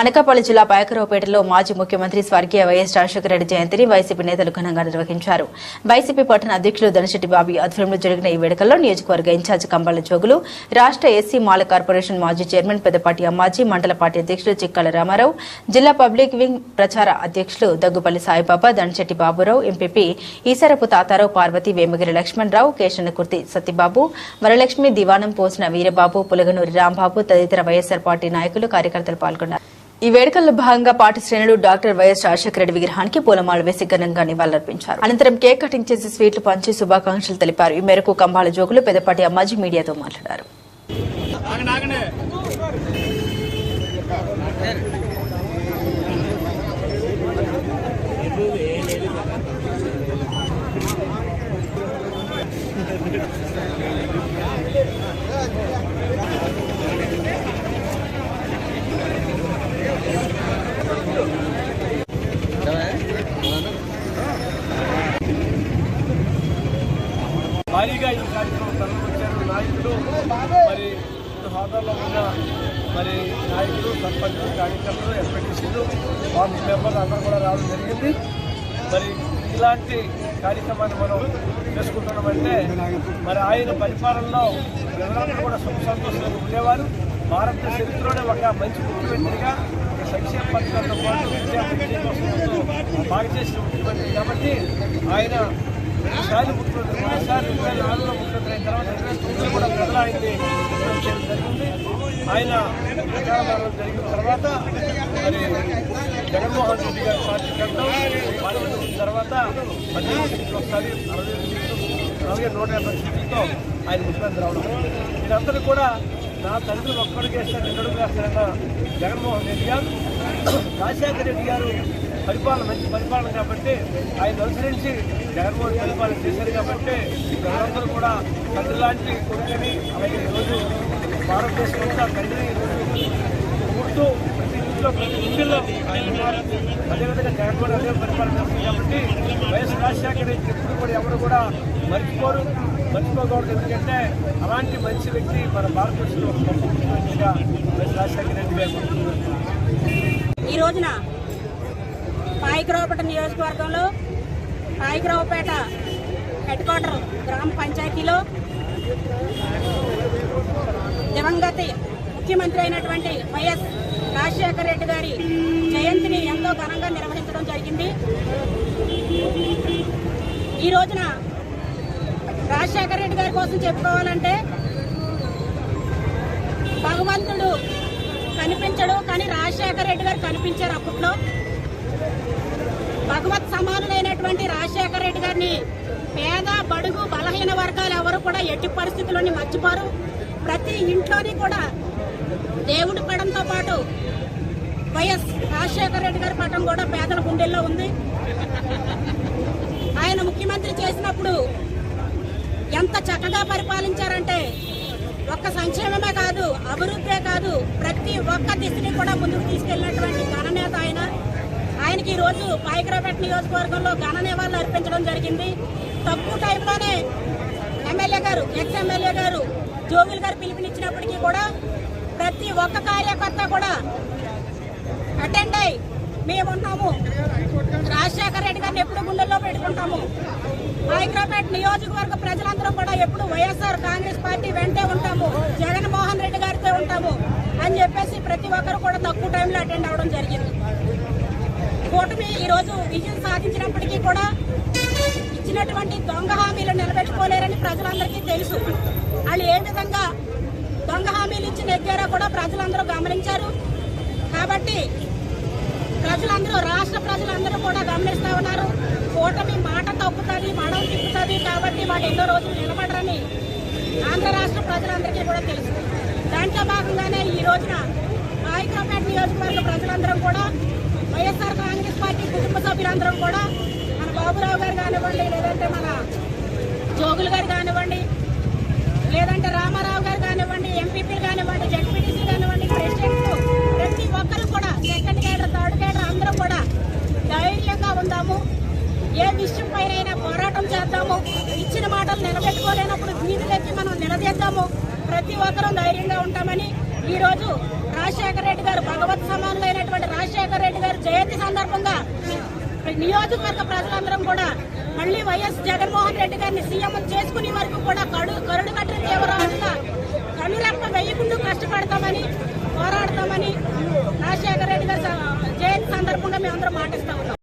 అనకాపల్లి జిల్లా పాయకరావుపేటలో మాజీ ముఖ్యమంత్రి స్వర్గీయ వైఎస్ రాజశేఖరరెడ్డి జయంతిని వైసీపీ నేతలు ఘనంగా నిర్వహించారు. వైసీపీ పట్టణ అధ్యక్షులు దనశెట్టి బాబు ఆధ్వర్యంలో జరిగిన ఈ వేడుకల్లో నియోజకవర్గ ఇన్ఛార్జ్ కంబాల జోగులు రాష్ట్ర ఎస్సీ మాల కార్పొరేషన్ మాజీ చైర్మన్ పెద్దపాటి అమ్మాజీ మండల పార్టీ అధ్యక్షులు చిక్కల రామారావు జిల్లా పబ్లిక్ వింగ్ ప్రచార అధ్యక్షులు దగ్గుపల్లి సాయిబాబా దనశెట్టి బాబురావు ఎంపీపీ ఈసరపు తాతారావు పార్వతి వేమగిరి లక్ష్మణరావు కేశనకుర్తి సత్యబాబు వరలక్ష్మి దివానం పోసిన వీరబాబు పులగనూరి రాంబాబు తదితర వైఎస్సార్ పార్టీ నాయకులు కార్యకర్తలు పాల్గొన్నారు. ఈ వేడుకల్లో భాగంగా పార్టీ శ్రేణులు డాక్టర్ వైఎస్ రాజశేఖర రెడ్డి విగ్రహానికి పూలమాల వేసి ఘనంగా నివాళులర్పించారు. అనంతరం కేక్ కటింగ్ చేసి స్వీట్లు పంచి శుభాకాంక్షలు తెలిపారు. ఈ మేరకు కంబాల జోగులు పెద్దపాటి అమ్మాజీ మీడియాతో మాట్లాడారు. భారీగా ఈ కార్యక్రమం తరలివచ్చారు నాయకులు మరి హోదాలో ఉన్న మరి నాయకులు సర్పంచ్ కార్యకర్తలు ఎంపీటీసీలు వార్డు మెంబర్లు అందరూ కూడా రావడం జరిగింది. మరి ఇలాంటి కార్యక్రమాన్ని మనం చేసుకుంటున్నామంటే మరి ఆయన పరిపాలనలో ప్రజలందరూ కూడా సుఖ సంతోషంగా ఉండేవారు. భారత చరిత్రలోనే ఒక మంచి ముఖ్యమంత్రిగా సంక్షేమ పథకాలతో పాటు విద్యా బాగా చేసిన ముఖ్యమంత్రి కాబట్టి ఆయన రెండుసార్లు ముఖ్యమంత్రి సార్ రెండు వేల నాలుగులో ముఖ్యమంత్రి అయిన తర్వాత రెండు వేల తొమ్మిదిలో కూడా ప్రజలు ఆయన్ని జరిగింది. ఆయన జరిగిన తర్వాత మరి జగన్మోహన్ రెడ్డి గారి పార్టీ కంటే పార్టీ వచ్చిన తర్వాత పద్దెనిమిది సీట్లు ఒకసారి అరవై సీట్లు అలాగే నూట యాభై సీట్లతో ఆయన ముఖ్యమంత్రి అవడం వీరందరూ కూడా నా తండ్రి ఒక్కడికి వేస్తే నిన్నడు వేస్తారన్న జగన్మోహన్ రెడ్డి గారు రాజశేఖర రెడ్డి గారు పరిపాలన మంచి పరిపాలన కాబట్టి ఆయన అనుసరించి జగన్మోహన్ పరిపాలన చేశారు కాబట్టి ప్రజలందరూ కూడా తండ్రి లాంటి కొడుకుని అలాగే ఈరోజు భారతదేశం అంతా తండ్రి పుడుతూ ప్రతి ఇంట్లో ప్రతి ఇంటిలో అదేవిధంగా జగన్మోహన్ అదే పరిపాలన చేస్తుంది కాబట్టి వైఎస్ రాజశేఖర రెడ్డి ఎప్పుడు కూడా ఎవరు కూడా మర్చిపోరు. మర్చిపోకూడదు. ఎందుకంటే అలాంటి మంచి వ్యక్తి మన భారతదేశంలో ఒక గొప్ప ముఖ్యమంత్రిగా వైఎస్ రాజశేఖర రెడ్డి గారు పాయికరావుపేట నియోజకవర్గంలో పాయికరావుపేట హెడ్ క్వార్టర్ గ్రామ పంచాయతీలో దివంగత ముఖ్యమంత్రి అయినటువంటి వైఎస్ రాజశేఖర రెడ్డి గారి జయంతిని ఎంతో ఘనంగా నిర్వహించడం జరిగింది. ఈ రోజున రాజశేఖర రెడ్డి గారి కోసం చెప్పుకోవాలంటే భగవంతుడు కనిపించడు కానీ రాజశేఖర రెడ్డి గారు కనిపించారు అప్పట్లో. భగవత్ సమానులైనటువంటి రాజశేఖర రెడ్డి గారిని పేద బడుగు బలహీన వర్గాలు ఎవరు కూడా ఎట్టి పరిస్థితుల్లోని మర్చిపోరు. ప్రతి ఇంట్లోని కూడా దేవుడి పడంతో పాటు వైఎస్ రాజశేఖర రెడ్డి గారి పటం కూడా పేదల గుండెల్లో ఉంది. ఆయన ముఖ్యమంత్రి చేసినప్పుడు ఎంత చక్కగా పరిపాలించారంటే ఒక్క సంక్షేమమే కాదు అభివృద్ధే కాదు ప్రతి ఒక్క దిశని కూడా ముందుకు తీసుకెళ్ళినటువంటి ఘననేత ఆయన. ఆయనకి ఈరోజు రోజు పాయకరాపేట నియోజకవర్గంలో ఘన నివాళులు అర్పించడం జరిగింది. తక్కువ టైంలోనే ఎమ్మెల్యే గారు ఎక్స్ ఎమ్మెల్యే గారు జోగులు గారు పిలుపునిచ్చినప్పటికీ కూడా ప్రతి ఒక్క కార్యకర్త కూడా అటెండ్ అయి మేమున్నాము రాజశేఖర రెడ్డి గారిని ఎప్పుడు గుండెల్లో పెట్టుకుంటాము. హైదరాబాద్ నియోజకవర్గ ప్రజలందరూ కూడా ఎప్పుడు వైఎస్ఆర్ కాంగ్రెస్ పార్టీ వెంటే ఉంటాము. జగన్మోహన్ రెడ్డి గారితో ఉంటాము అని చెప్పేసి ప్రతి ఒక్కరు కూడా తక్కువ టైంలో అటెండ్ అవ్వడం జరిగింది. కూటమి ఈ రోజు విజయం సాధించినప్పటికీ కూడా ఇచ్చినటువంటి దొంగ హామీలు నిలబెట్టుకోలేరని ప్రజలందరికీ తెలుసు. వాళ్ళు ఏ విధంగా దొంగ హామీలు ఇచ్చి నెగ్గారో కూడా ప్రజలందరూ గమనించారు. కాబట్టి ప్రజలందరూ రాష్ట్ర ప్రజలందరూ కూడా గమనిస్తా ఉన్నారు. కూటమి మాట తప్పుతుంది మడం తిప్పుతుంది కాబట్టి వాళ్ళు ఎన్నో రోజులు నిలబడరని ఆంధ్ర రాష్ట్ర ప్రజలందరికీ కూడా తెలుసు. దాంట్లో భాగంగానే ఈ రోజున నాయకరాపేట నియోజకవర్గ ప్రజలందరం కూడా వైఎస్ఆర్ కుటుంబ సభ్యులందరం కూడా మన బాబురావు గారు కానివ్వండి లేదంటే మన జోగులు గారు కానివ్వండి లేదంటే రామారావు గారు కానివ్వండి ఎంపీపీలు కానివ్వండి జడ్పీటీసీ కానివ్వండి ప్రెసిడెంట్ ప్రతి ఒక్కరు కూడా సెకండ్ కేడర్ థర్డ్ కేడర్ అందరూ కూడా ధైర్యంగా ఉందాము. ఏ విషయం పైన పోరాటం చేద్దాము. ఇచ్చిన మాటలు నిలబెట్టుకోలేనప్పుడు వీధులెక్కి మనం నిలదీద్దాము. ప్రతి ఒక్కరూ ధైర్యంగా ఉంటామని ఈరోజు రాజశేఖర రెడ్డి గారు భగవత్ సమానులైనటువంటి నియోజకవర్గ ప్రజలందరం కూడా మళ్ళీ వైఎస్ జగన్మోహన్ రెడ్డి గారిని సీఎం చేసుకునే వరకు కూడా కడు కరుడు కట్టిన తీవ్రంగా కనులెప్ప వేయకుండా కష్టపడతామని పోరాడతామని రాజశేఖర రెడ్డి గారి జయంతి సందర్భంగా మేమందరం మాటిస్తాం